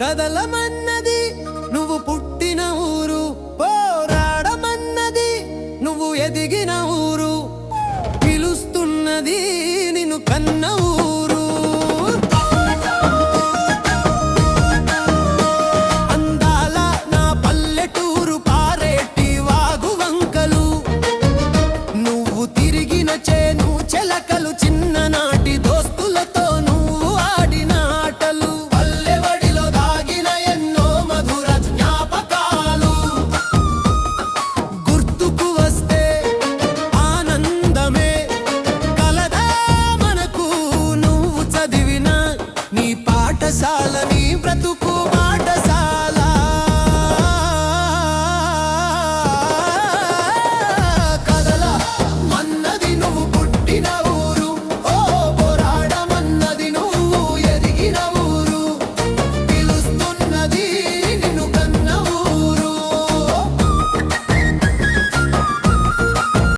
కదలమన్నది నువ్వు పుట్టిన ఊరు. పోరాడమన్నది నువ్వు ఎదిగిన ఊరు. పిలుస్తున్నది నిన్ను కన్న ఊరు. అందాల నా పల్లెటూరు పారేటి వాగు వంకలు. నువ్వు తిరిగిన చేను